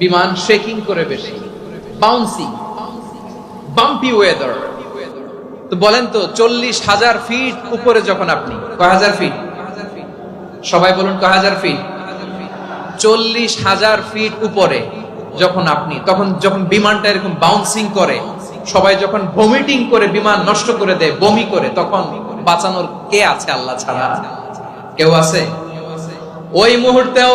বিমান শেকিং করে বেশি বাউন্সিং বাম্পি ওয়েদার তো বলেন তো, চল্লিশ হাজার ফিট উপরে যখন আপনি, কয় হাজার ফিট সবাই বলুন কয় হাজার ফিট চল্লিশ হাজার ফিট উপরে যখন আপনি, তখন যখন বিমানটা এরকম বাউন্সিং করে, সবাই যখন ভমিটিং করে বিমান নষ্ট করে দেয়, বমি করে, তখন বাঁচানোর কে আছে আল্লাহ ছাড়া? কেউ আছে? ওই মুহূর্তেও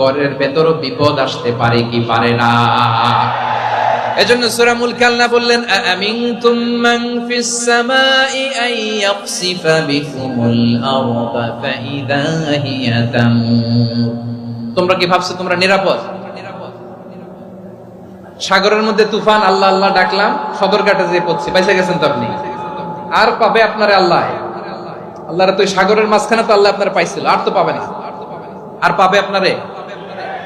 ঘরের ভেতরও বিপদ আসতে পারে কি পারে না। এজন্য সূরা মুলক আল্লাহ বললেন আমিনতুম মান ফিস সামাই আন ইয়াখসিফা বিকুমুল আরদা ফাইদা হিয়া তামুর। তোমরা কি ভাবছ তোমরা নিরাপদ? সাগরের মধ্যে তুফান, আল্লাহ আল্লাহ ডাকলাম সদরঘাটে যে পড়ছি, বাইসে গেছেন তো আপনি? আর পাবে আপনারে আল্লাহ। আল্লাহর তো সাগরের মাঝখানে তো আল্লাহ আপনার পাইছিল, আর তো পাবে না। আর পাবে আপনারে?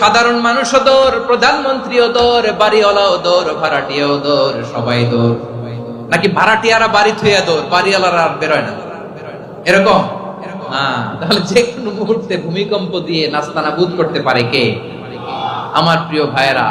সাধারণ মানুষও দৌড় প্রধানমন্ত্রীও দৌড় বাড়িওয়ালাও দৌড় ভাড়াটিয়াও দৌড় সবাই দৌড় নাকি ভাড়াটিয়ারা বাড়ি থুইয়া দৌড় বাড়িওয়ালারা আর বেরোয় না? এরকম? হ্যাঁ তাহলে যে কোনো মুহূর্তে ভূমিকম্প দিয়ে নাস্তানা বুধ করতে পারে কে? আমার প্রিয় ভাইয়েরা